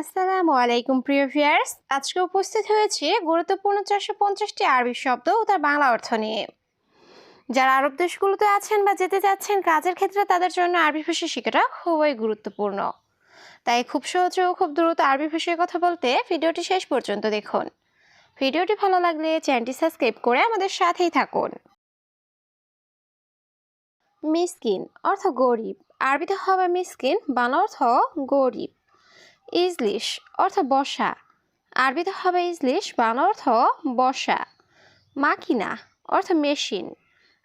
আসসালামু আলাইকুম, প্রিয় ভিউয়ার্স। আজকে উপস্থিত হয়েছে গুরুত্বপূর্ণ চারশো পঞ্চাশটি আরবি শব্দ ও তার বাংলা অর্থ নিয়ে। যারা আরব দেশগুলোতে আছেন বা যেতে যাচ্ছেন কাজের ক্ষেত্রে তাদের জন্য আরবি ভাষা শেখাটা খুবই গুরুত্বপূর্ণ। তাই খুব সহজে ও খুব দ্রুত আরবি ভাষায় কথা বলতে ভিডিওটি শেষ পর্যন্ত দেখুন। ভিডিওটি ভালো লাগলে চ্যানেলটি সাবস্ক্রাইব করে আমাদের সাথেই থাকুন। মিসকিন অর্থ গরিব। আরবিতে হবে মিসকিন, বাংলা অর্থ গরিব। ইজলিশ অর্থ বসা। আরবিতে হবে ইজলিশ, বাংলা অর্থ বসা। মাকিনা অর্থ মেশিন।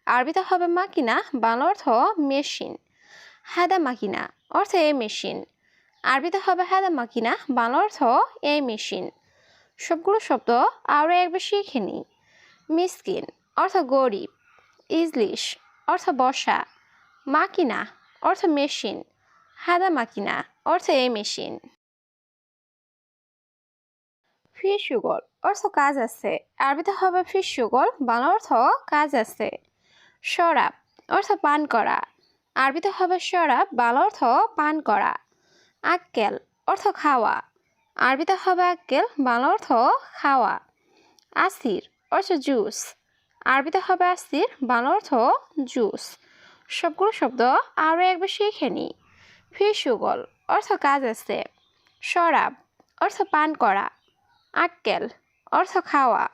আরবিতে হবে মাকিনা, বাংলা অর্থ মেশিন। হাদা মাকিনা অর্থ এ মেশিন। আরবিতে হবে হাদা মাকিনা, বাংলা অর্থ এ মেশিন। সবগুলো শব্দ আরও একবার শিখে নিই মিসকিন অর্থ গরিব। ইজলিশ অর্থ বসা। মাকিনা অর্থ মেশিন। হাদা মাকিনা অর্থ এই মেশিন। ফিস সুগল, অর্থ কাজ আছে। আরবিতে হবে ফিস সুগল, বাংলা অর্থ কাজ আছে। শরাব, অর্থ পান করা। আরবিতে হবে শরাব, বাংলা অর্থ পান করা। আক্কেল, অর্থ খাওয়া। আরবিতে হবে আক্কেল, বাংলা অর্থ খাওয়া। আসির, অর্থ জুস। আরবিতে হবে আসির, বাংলা অর্থ জুস। সবগুলো শব্দ আরও একবার শিখে নিই ফিস সুগল, অর্থ কাজ আছে। শরাব, অর্থ পান করা। আক্কেল অর্থ খাওয়া,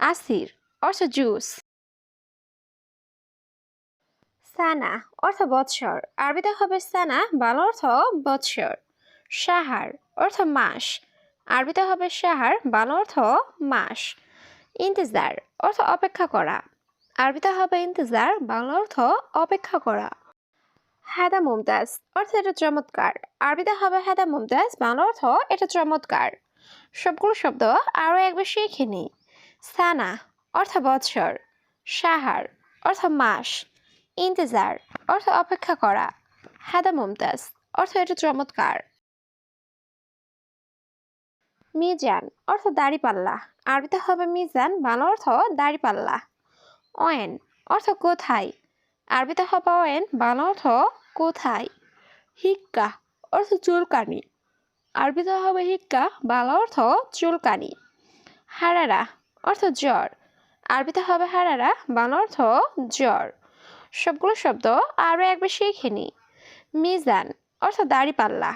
আসির, অর্থ জুস। সানা, অর্থ বৎসর, আরবিতে হবে সানা, বাংলা অর্থ বৎসর। সাহার, অর্থ মাস, আরবিতে হবে সাহার, বাংলা অর্থ মাস। ইন্তজার, অর্থ অপেক্ষা করা, আরবিতে হবে ইন্তজার, বাংলা অর্থ অপেক্ষা করা। হাদা মুমতাজ, অর্থ এটা চমৎকার, আরবিতে হবে হাদা মুমতাজ, বাংলা অর্থ এটা চমৎকার। সবগুলো শব্দ আরও একবার শিখে নিই। সানা, অর্থ বৎসর। সাহার, অর্থ মাস। ইন্তজার, অর্থ অপেক্ষা করা। হাদা মুমতাজ, অর্থ এটা চমৎকার। মিজান, অর্থ দাড়িপাল্লা। আরবিতে হবে মিজান, বাংলা অর্থ দাড়িপাল্লা। অয়েন, অর্থ কোথায়। আরবিতে হবে অয়েন, বাংলা অর্থ কোথায়। হিক্কা, অর্থ চুলকানি। আরবিতে হবে হিক্কা, বাংলা অর্থ চুলকানি। হারারা অর্থ জ্বর। আরবিতে হবে হারারা, বাংলা অর্থ জ্বর। সবগুলো শব্দ আরও একবার শিখে নিই। মিজান অর্থ দাড়িপাল্লা।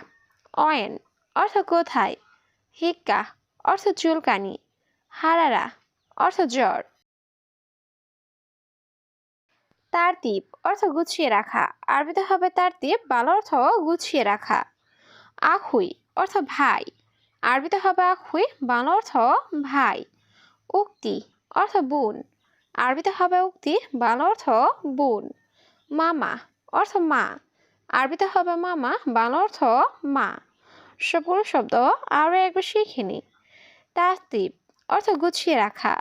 অয়েন অর্থ কোথায়? হিক্কা অর্থ চুলকানি। হারারা অর্থ জ্বর। তারতিব অর্থ গুছিয়ে রাখা। আরবিতে হবে তারতিব বাংলা অর্থ গুছিয়ে রাখা। আখুই অর্থ ভাই। আরবিতে হবে আখুই বাংলা অর্থ ভাই। উক্তি অর্থ বোন। আরবিতে হবে উক্তি, বাংলা অর্থ বোন। মামা অর্থ মা। আরবিতে হবে মামা, বাংলা অর্থ মা। সবগুলো শব্দ আরও একবার শিখে নিই তাস্তিব অর্থ গুছিয়ে রাখা।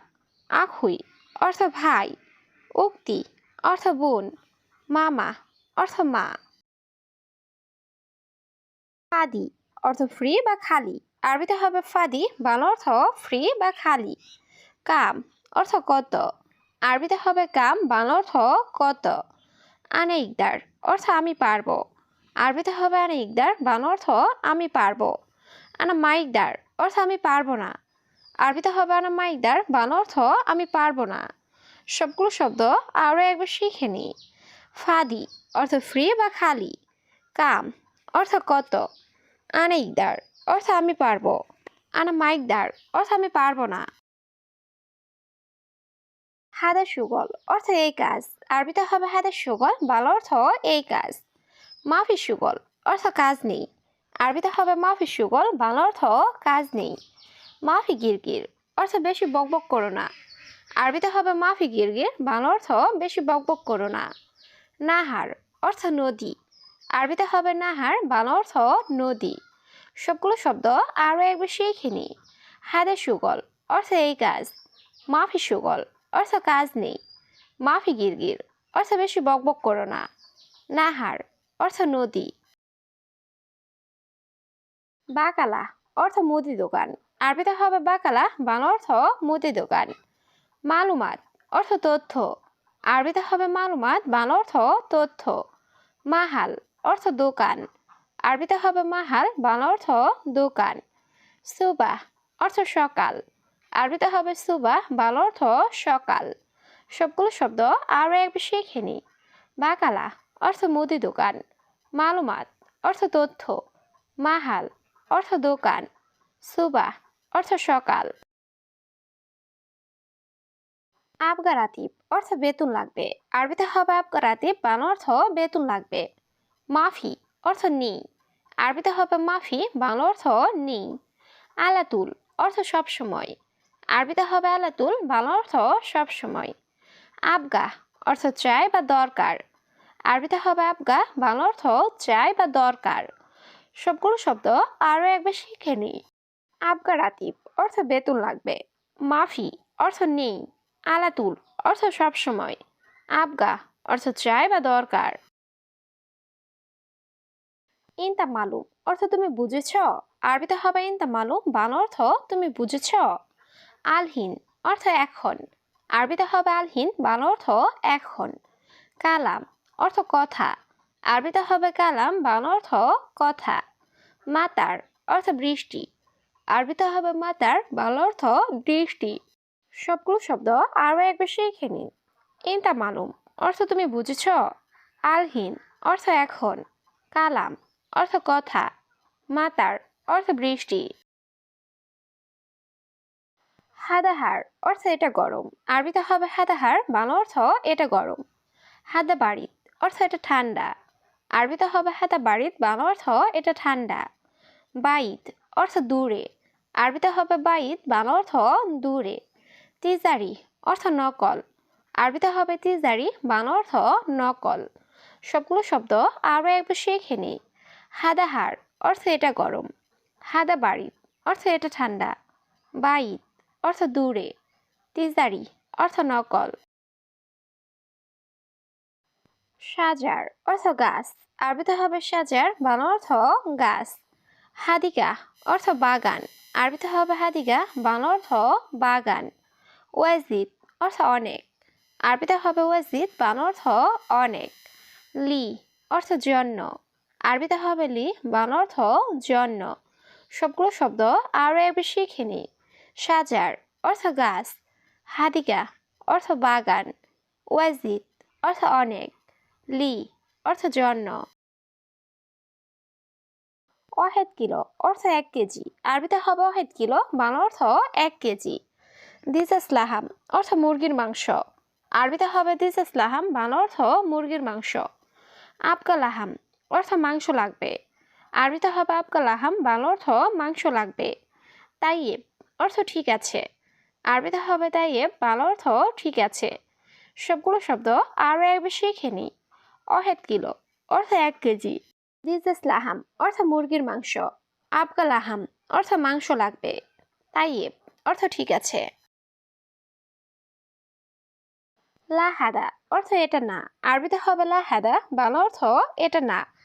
আখুই অর্থ ভাই। উক্তি অর্থ বোন। মামা অর্থ মা। ফাদি অর্থ ফ্রি বা খালি। আরবিতে হবে ফাদি, বাংলা অর্থ ফ্রি বা খালি। কাম, অর্থ কত? আরবিতে হবে কাম, বাংলা অর্থ কত? আনে ইকদার, অর্থ আমি পারব। আরবিতে হবে আনে ইকদার, বাংলা অর্থ আমি পারব। আনা মাইকদার অর্থ আমি পারব না। আরবিতে হবে আনা মাইকদার বাংলা অর্থ আমি পারব না। সবগুলো শব্দ আরও একবার শিখে নিই ফাদি, অর্থ ফ্রি বা খালি। কাম, অর্থ কত? আনা ইকদার অর্থ আমি পারব। আনা মাইকদার অর্থ আমি পারব না। হাদা সুগল অর্থ এই কাজ। আরবিতে হবে হাদা সুগল, বাংলা অর্থ এই কাজ। মাফি সুগল, অর্থ কাজ নেই। আরবিতে হবে মাফি সুগল, বাংলা অর্থ কাজ নেই। মাফি গিরগির, অর্থ বেশি বকবক করো না। আরবিতে হবে মাফি গিরগির, বাংলা অর্থ বেশি বকবক করো না। নাহার, অর্থ নদী। আরবিতে হবে নাহার বাংলা অর্থ নদী। সবগুলো শব্দ আরও একবার শিখে নিই। হাদা সুগল, অর্থ এই কাজ। মাফি সুগল, অর্থ কাজ নেই। মাফি গিরগির, অর্থ বেশি বকবক করো না। নাহার অর্থ নদী। বাকালা, অর্থ মুদি দোকান। আরবিতে হবে বাকালা, বাংলা অর্থ মুদি দোকান। মালুমাত, অর্থ তথ্য। আরবিতে হবে মালুমাত, বাংলা অর্থ তথ্য। মাহাল অর্থ দোকান। আরবিতে হবে মাহাল, বাংলা অর্থ দোকান। সুবাহ অর্থ সকাল। আরবিতে হবে সুবাহ বাংলা অর্থ সকাল। সবগুলো শব্দ আরও একবার শিখে নিই বাকালা, অর্থ মুদি দোকান। মালুমাত, অর্থ তথ্য। মাহাল, অর্থ দোকান। সুবাহ অর্থ সকাল। আবগারাতিব অর্থ বেতন লাগবে। আরবিতে হবে আবগারাতিব বাংলা অর্থ বেতন লাগবে। মাফি অর্থ নেই। আরবিতে হবে মাফি, বাংলা অর্থ নেই। আলাতুল অর্থ সবসময় আরবিতে হবে আলাতুল, বাংলা অর্থ সবসময় আবগাহ অর্থ চাই বা দরকার। আরবিতে হবে আবগাহ, বাংলা অর্থ চাই বা দরকার। সবগুলো শব্দ আরও একবার শিখে নিই আবগা রাতিব অর্থ বেতন লাগবে। মাফি অর্থ নেই। আলাতুল অর্থ সবসময় আবগা অর্থ চাই বা দরকার। ইনতা মালুম, অর্থ তুমি বুঝেছ? আরবিতে হবে ইনতা মালুম, বাংলা অর্থ তুমি বুঝেছ। আলহিন, অর্থ এখন। আরবিতে হবে আলহিন, বাংলা অর্থ এখন। কালাম, অর্থ কথা। আরবিতে হবে কালাম, বাংলা অর্থ কথা। মাতার, অর্থ বৃষ্টি। আরবিতে হবে মাতার, বাংলা অর্থ বৃষ্টি। সবগুলো শব্দ আরও একবার শিখে নিন। ইনতা মালুম, অর্থ তুমি বুঝেছ? আলহিন, অর্থ এখন। কালাম অর্থ কথা, মাতার অর্থ বৃষ্টি। হাদাহার অর্থ এটা গরম, আরবিতে হবে হাদাহার, বাংলা অর্থ এটা গরম। হাদা বাড়িত অর্থ এটা ঠান্ডা, আরবিতে হবে হাদা বাড়িত বাংলা অর্থ এটা ঠান্ডা। বাইত অর্থ দূরে, আরবিতে হবে বাইত, বাংলা অর্থ দূরে। তিজারি অর্থ নকল, আরবিতে হবে তিজারি, বাংলা অর্থ নকল। সবগুলো শব্দ আরও একবার শিখে নিই। হাদাহার অর্থ এটা গরম। হাদা বাড়ি, অর্থ এটা ঠান্ডা। বাইত অর্থ দূরে। তিজারি, অর্থ নকল। সাজার, অর্থ গাছ। আরবিতে হবে সাজার বাংলা অর্থ গাছ। হাদিকা অর্থ বাগান। আরবিতে হবে হাদিকা বাংলা অর্থ বাগান। ওয়াজিদ, অর্থ অনেক। আরবিতে হবে ওয়াজিদ বাংলা অর্থ অনেক। লি, অর্থ জন্য। আরবিতে হবে লি বাংলা অর্থ জন্য। সবগুলো শব্দ আরও একবার শিখে নিই। সাজার অর্থ গাছ হাদিকা অর্থ বাগান, ওয়াজিদ অর্থ অনেক, লি অর্থ জন্য। অহেদ কিলো অর্থ এক কেজি আরবিতে হবে অহেদ কিলো বাংলা অর্থ এক কেজি। দিজাসলাহাম অর্থ মুরগির মাংস আরবিতে হবে দিজাসলাহাম বাংলা অর্থ মুরগির মাংস। আবকালাহাম অর্থ মাংস লাগবে। আরবিতে হবে আবকালাহাম বাংলা অর্থ মাংস লাগবে। তাইয়েব, অর্থ ঠিক আছে। আরবিতে হবে তাইয়েব, বাংলা অর্থ ঠিক আছে। সবগুলো শব্দ আরও একবার শিখে নিই। অহেদ কিলো, অর্থ এক কেজি। দিজাসলাহাম অর্থ মুরগির মাংস। আবকালাহাম অর্থ মাংস লাগবে। তাইয়েব, অর্থ ঠিক আছে। লাহাদা, অর্থ এটা না। আরবিতে হবে লাহাদা, বাংলা অর্থ এটা না।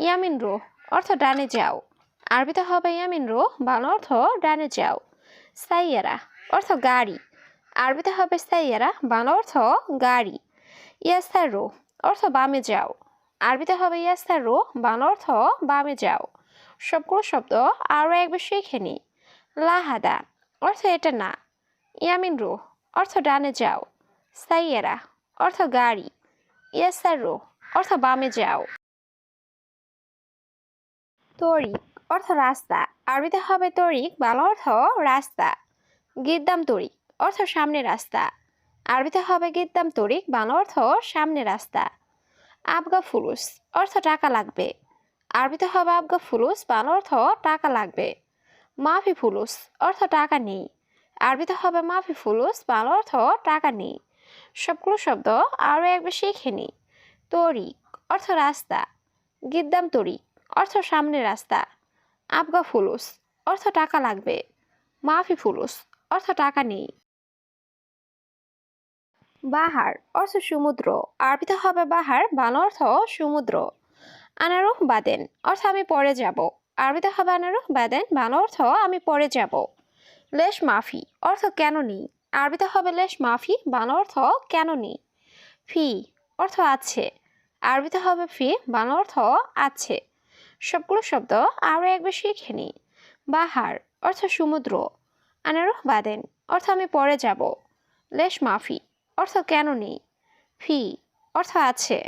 ইয়ামিন রো, অর্থ ডানে যাও। আরবিতে হবে ইয়ামিন রো, বাংলা অর্থ ডানে যাও। সাইয়ারা, অর্থ গাড়ি। আরবিতে হবে সাইয়ারা, বাংলা অর্থ গাড়ি। ইয়াস্তার রো, অর্থ বামে যাও। আরবিতে হবে ইয়াস্তার রো, বাংলা অর্থ বামে যাও। সবগুলো শব্দ আরও একবার শিখে নিই। লাহাদা, অর্থ এটা না। ইয়ামিন রো, অর্থ ডানে যাও। সাইয়েরা, অর্থ গাড়ি। ইয়াসারো অর্থ বামে যাও। তরিক অর্থ রাস্তা। আরবিতে হবে তরিক, বাংলা অর্থ রাস্তা। গিদ্দাম তরিক অর্থ সামনে রাস্তা। আরবিতে হবে গিদ্দাম তরিক, বাংলা অর্থ সামনে রাস্তা। আবগা ফুলুস অর্থ টাকা লাগবে। আরবিতে হবে আবগা ফুলুস, বাংলা অর্থ টাকা লাগবে। মাফি ফুলুস অর্থ টাকা নেই। আরবিতে হবে মাফি ফুলুস, বাংলা অর্থ টাকা নেই। সবগুলো শব্দ আরও একবার শিখে নিই তরিক অর্থ রাস্তা। গিদ্দাম তরিক অর্থ সামনে রাস্তা। আবগা ফুলুস, অর্থ টাকা লাগবে। মাফি ফুলুস, অর্থ টাকা নেই। বাহার, অর্থ সমুদ্র। আরবিতে হবে বাহার, বাংলা অর্থ সমুদ্র। আনারুহ বাদেন, অর্থ আমি পরে যাব। আরবিতে হবে আনারুহ বাদেন, বাংলা অর্থ আমি পরে যাব। লেশ মাফি, অর্থ কেন নেই? আরবিতে হবে লেশ মাফি, বাংলা অর্থ কেন নেই? ফি, অর্থ আছে। আরবিতে হবে ফি, বাংলা অর্থ আছে। সবগুলো শব্দ আরও একবার শিখে নিই। বাহার অর্থ সমুদ্র। আনারহ বাদেন অর্থ আমি পরে যাব। লেশ মাফি অর্থ কেন নেই। ফি অর্থ আছে।